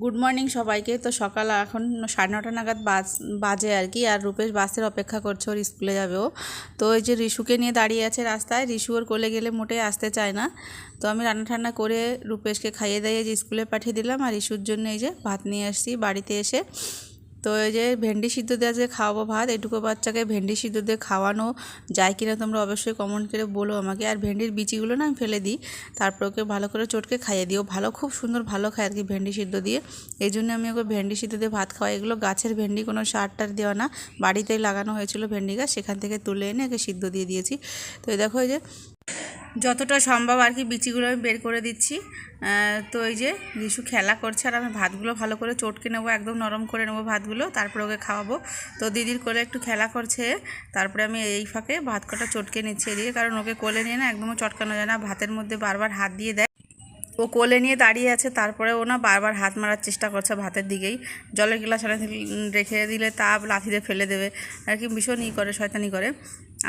Good morning সবাইকে। তো সকাল, এখন সাড়ে নটা নাগাদ বাস বাজে আর কি, আর রূপেশ বাসের অপেক্ষা করছে, ওর স্কুলে যাবে ও। তো ওই যে রিশুকে নিয়ে দাঁড়িয়ে আছে রাস্তায় রিশু ওর কোলে গেলে মোটেই আসতে চায় না। তো আমি রান্না ঠান্না করে রূপেশকে খাইয়ে দাইয়ে যে স্কুলে পাঠিয়ে দিলাম, আর রিশুর জন্য এই যে ভাত নিয়ে আসছি বাড়িতে এসে। তো এই যে ভেন্ডি সিদ্ধ দিয়ে আজকে খাওয়াবো ভাত, এটুকু বাচ্চাকে ভেন্ডি সিদ্ধ দিয়ে খাওয়ানো যায় কিনা তোমরা অবশ্যই কমেন্ট করে বলো আমাকে। আর ভেন্ডির বিচিগুলো না আমি ফেলে দিই, তারপর ওকে ভালো করে চটকে খাইয়ে দিও ভালো, খুব সুন্দর ভালো খায় আর কি ভেন্ডি সিদ্ধ দিয়ে। এই জন্য আমি ওকে ভেন্ডি সিদ্ধ দিয়ে ভাত খাওয়াই। এগুলো গাছের ভেন্ডি, কোনো সার টার দেওয়া না। বাড়িতেই লাগানো হয়েছিল ভেন্ডি গাছ, সেখান থেকে তুলে এনে ওকে সিদ্ধ দিয়ে দিয়েছি। তো দেখো এই যে যতটা সম্ভব আর কি বিচিগুলো আমি বের করে দিচ্ছি। তো এই যে রিশু খেলা করছে আর আমি ভাতগুলো ভালো করে চটকে নেব, একদম নরম করে নেব ভাতগুলো, তারপরে ওকে খাওয়াবো। তো দিদির কোলে একটু খেলা করছে, তারপরে আমি এই ফাঁকে ভাত কটা চটকে নিচ্ছি এদিকে, কারণ ওকে কোলে নিয়ে না একদমও চটকানো যায় না, ভাতের মধ্যে বারবার হাত দিয়ে দেয়। ও কোলে নিয়ে দাঁড়িয়ে আছে, তারপরে ও না বারবার হাত মারার চেষ্টা করছে ভাতের দিকেই। জলের গ্লাস রেখে দিলে তা লাথিতে ফেলে দেবে। আর কি ভীষণ ই করে, শয়তানি করে।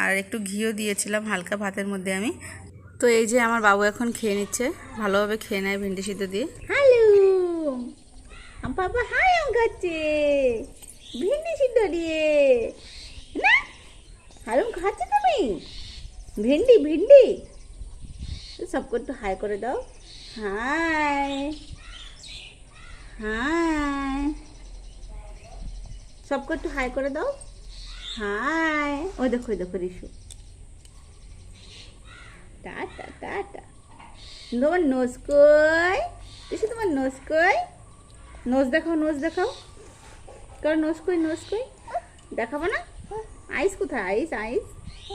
আর একটু ঘিও দিয়েছিলাম হালকা ভাতের মধ্যে আমি। তো এই যে আমার বাবু এখন খেয়ে নিচ্ছে। ভালোভাবে খেয়ে নেয় ভেন্ডি সিদ্ধ দিয়ে। হ্যালো! পাপা, হাই খাচ্ছে। ভিন্ডি সিদ্ধ দিয়ে। না হারুম খাচ্ছে তুমি? ভিন্ডি ভিন্ডি। তো সবকো একটু হাই করে দাও। High high. সবকো একটু হাই করে দাও। হাই। ওই দেখো ওই দেখো, রিশু। টাটা টাটা তোমার নোজ কই? দেখি তোমার নোজ কই? নোজ দেখাও নোজ দেখাও। কারণ নোজ কই নোজ কই? দেখাবো না? আইস কোথায়? আইস আইস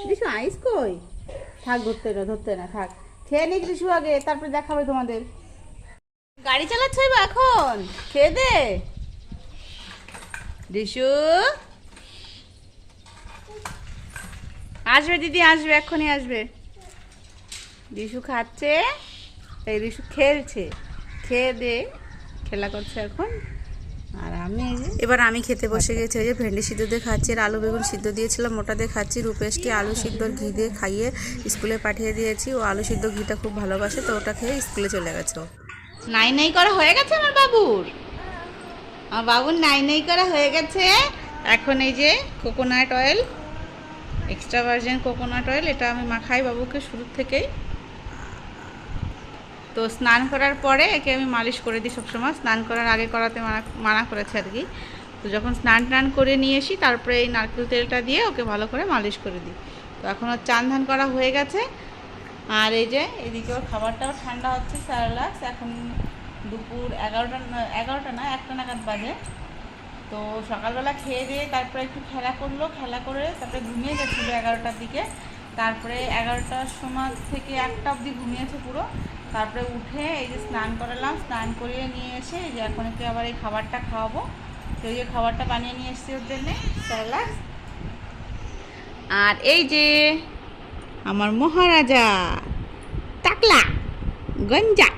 দিশু আইস কই? থাক, ধরতে না ধরতে না, থাক। খেয়ে নিক দিশু আগে, তারপরে দেখাবে তোমাদের। গাড়ি চালাচ্ছে বা এখন? খেয়ে দে। দিশু? আসবে, দিদি আসবে, এক্ষুনি আসবে। রিশু খাচ্ছে এই রিশু খেলছে। খেয়ে দে খেলা করছে এখন। আর আমি এবার আমি খেতে বসে গেছি ওই যে ভেন্ডি সিদ্ধ দিয়ে খাচ্ছি আর আলু বেগুন সিদ্ধ দিয়েছিলাম মোটা দিয়ে খাচ্ছি রূপেশকে আলু সিদ্ধ ঘি দিয়ে খাইয়ে স্কুলে পাঠিয়ে দিয়েছি। ও আলু সিদ্ধ ঘিটা খুব ভালোবাসে তো ওটা খেয়ে স্কুলে চলে গেছে নাই নাই করা হয়ে গেছে আমার বাবুর? আমার বাবুর নাই নাই করা হয়ে গেছে। এখন এই যে coconut oil extra virgin coconut oil এটা আমি মাখাই বাবুকে শুরু থেকেই। তো স্নান করার পরে একে আমি মালিশ করে দিই সবসময়। স্নান করার আগে করাতে মানা মানা করেছে আর কি। তো যখন স্নান টান করে নিয়ে আসি তারপরে এই নারকেল তেলটা দিয়ে ওকে ভালো করে মালিশ করে দিই। তো এখন ওর চান ধান করা হয়ে গেছে। আর এই যে, এদিকে ওর খাবারটাও ঠান্ডা হচ্ছে স্যারেলাক্স। এখন দুপুর এগারোটা এগারোটা না, একটা নাগাদ বাজে। তো সকালবেলা খেয়ে দিয়ে তারপরে একটু খেলা করল। খেলা করে তারপরে ঘুমিয়ে গেছিল এগারোটার দিকে। তারপরে এগারোটার সময় থেকে একটা অবধি ঘুমিয়েছে পুরো। তারপরে উঠে এই যে স্নান করালাম, স্নান করিয়ে নিয়ে এসে যে এখন একটু আবার এই খাবারটা খাওয়াবো। তো যে খাবারটা বানিয়ে নিয়ে এসেছি ওর জন্যে স্যারেলাক্স আর এই যে আমার মহারাজা, টাকলা, গঞ্জা।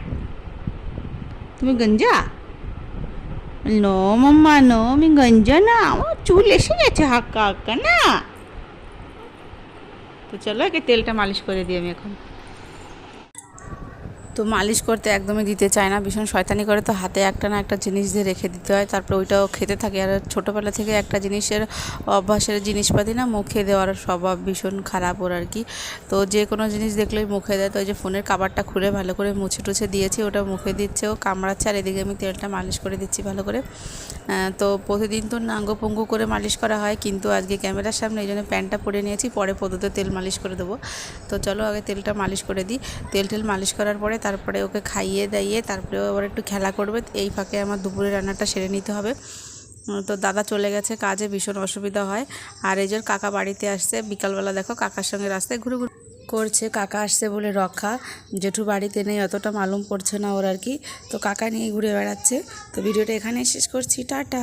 তুমি গঞ্জা? নো মাম্মা, নো, আমি গঞ্জা না, আমার চুল এসে গেছে হাক্কা হাক্কা, না। তো চলো একে তেলটা মালিশ করে দিই আমি এখন। তো মালিশ করতে একদমই দিতে চায় না, ভীষণ শয়তানি করে। তো হাতে একটা না একটা জিনিস দিয়ে রেখে দিতে হয়, তারপরে ওইটাও খেতে থাকে। আর ছোটোবেলা থেকে একটা জিনিসের অভ্যাসের জিনিসপাতি না মুখে দেওয়ার স্বভাব ভীষণ খারাপ ওর আর কি। তো যে কোনো জিনিস দেখলেই মুখে দেয়। তো ওই যে ফোনের কাবারটা খুলে ভালো করে মুছে টুছে দিয়েছি, ওটা মুখে দিচ্ছে ও, কামড়াচ্ছে। আর এদিকে আমি তেলটা মালিশ করে দিচ্ছি ভালো করে। তো প্রতিদিন তো নাঙ্গ পঙ্গু করে মালিশ করা হয়, কিন্তু আজকে ক্যামেরার সামনে এই জন্য প্যান্টটা পরে নিয়েছি, পরে পদ্ধতি তেল মালিশ করে দেবো। তো চলো আগে তেলটা মালিশ করে দিই। তেল টেল মালিশ করার পরে তারপরে ওকে খাইয়ে দাইয়ে তারপরে আবার একটু খেলা করবে। এই ফাঁকে আমার দুপুরে রান্নাটা সেরে নিতে হবে। তো দাদা চলে গেছে কাজে, ভীষণ অসুবিধা হয়। আর এই যে কাকা বাড়িতে আসছে, বিকালবেলা দেখো কাকার সঙ্গে রাস্তায় ঘুরে ঘুরে করছে, কাকা আসছে বলে রক্ষা। জেঠু বাড়িতে নেই, অতটা মালুম পড়ছে না ওর আর কি। তো কাকা নিয়ে ঘুরে বেড়াচ্ছে। তো ভিডিওটা এখানেই শেষ করছি, টাটা।